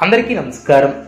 అందరికీ నమస్కారం.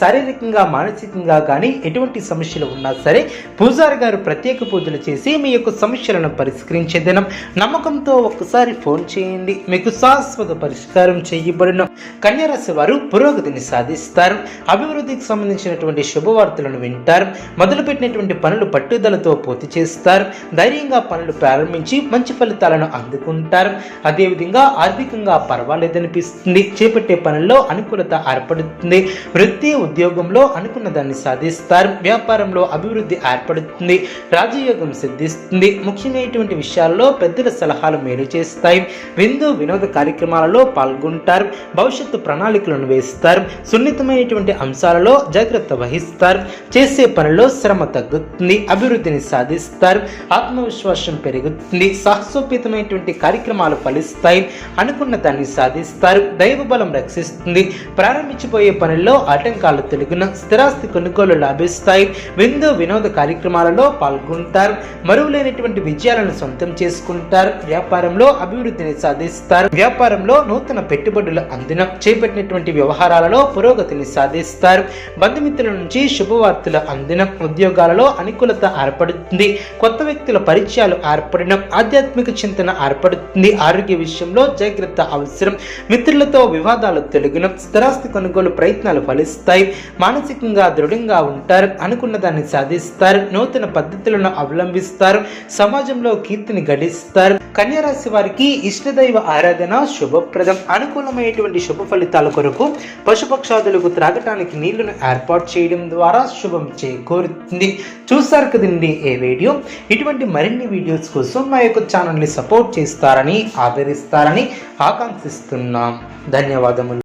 శారీరకంగా మానసికంగా కానీ ఎటువంటి సమస్యలు ఉన్నా సరే పూజారి గారు ప్రత్యేక పూజలు చేసి మీ యొక్క సమస్యలను పరిష్కరించే దినం. నమ్మకంతో ఒక్కసారి ఫోన్ చేయండి. మీకు శాశ్వత పరిష్కారం చేయబడిన. కన్యారాశి వారు పురోగతిని సాధిస్తారు. అభివృద్ధికి సంబంధించినటువంటి శుభవార్తలను వింటారు. మొదలుపెట్టినటువంటి పనులు పట్టుదలతో పూర్తి చేస్తారు. ధైర్యంగా పనులు ప్రారంభించి మంచి ఫలితాలను అందుకుంటారు. అదేవిధంగా ఆర్థికంగా పర్వాలేదనిపిస్తుంది. చేపట్టే పనుల్లో అనుకూలత ఏర్పడుతుంది. వృత్తి ఉద్యోగంలో అనుకున్న దాన్ని సాధిస్తారు. వ్యాపారంలో అభివృద్ధి ఏర్పడుతుంది. రాజయోగం సిద్ధిస్తుంది. ముఖ్యమైనటువంటి విషయాల్లో పెద్దల సలహాలు మేలు చేస్తాయి. విందు వినోద కార్యక్రమాలలో పాల్గొంటారు. భవిష్యత్తు ప్రణాళికలను వేస్తారు సున్నితమైనటువంటి అంశాలలో జాగ్రత్త వహిస్తారు. చేసే పనిలో శ్రమ తగ్గుతుంది. అభివృద్ధిని సాధిస్తారు. ఆత్మవిశ్వాసం పెరుగుతుంది. సాహసోపేతమైనటువంటి కార్యక్రమాలు ఫలిస్తాయి. అనుకున్న దాన్ని సాధిస్తారు. దైవ బలం రక్షిస్తుంది. ప్రారంభించిపోయే పనుల్లో ఆటంకాలు తొలగిన స్థిరాస్తి కొనుగోలు లాభిస్తాయి. విందు వినోద కార్యక్రమాలలో పాల్గొంటారు. మరువులేనటువంటి విజయాలను సొంతం చేసుకుంటారు. వ్యాపారంలో అభివృద్ధిని సాధిస్తారు. వ్యాపారంలో నూతన పెట్టుబడులు అందిన చేపట్టినటువంటి వ్యవహారాలలో పురోగతిని సాధిస్తారు. బంధుమిత్రుల నుంచి శుభవార్తలు అందిన ఉద్యోగాలలో అనుకూలత ఏర్పడుతుంది. కొత్త వ్యక్తుల పరిచయాలు ఏర్పడిన ఆధ్యాత్మిక చింతన ఏర్పడుతుంది. ఆరోగ్య విషయంలో జాగ్రత్త అవసరం. మిత్రులతో వివాదాలు తెలుగున స్థిరాస్తి కొనుగోలు ప్రయత్నాలు ఫలిస్తాయి. మానసికంగా దృఢంగా ఉంటారు. అనుకున్న దాన్ని సాధిస్తారు. నూతన పద్ధతులను అవలంబిస్తారు. సమాజంలో కీర్తిని గడిస్తారు. కన్యారాశి వారికి ఇష్టదైవ ఆరాధన శుభప్రదం. అనుకూలమైనటువంటి శుభ ఫలితాల కొరకు పశుపక్షాదులకు త్రాగటానికి నీళ్ళను ఏర్పాటు చేయడం ద్వారా శుభం చేకూరుతుంది. చూసారు కదండి ఏ వీడియో? ఇటువంటి మరిన్ని వీడియోస్ కోసం మా యొక్క ఛానల్ని సపోర్ట్ చేస్తారని ఆదరిస్తారని ఆకాంక్షిస్తున్నాం. ధన్యవాదములు.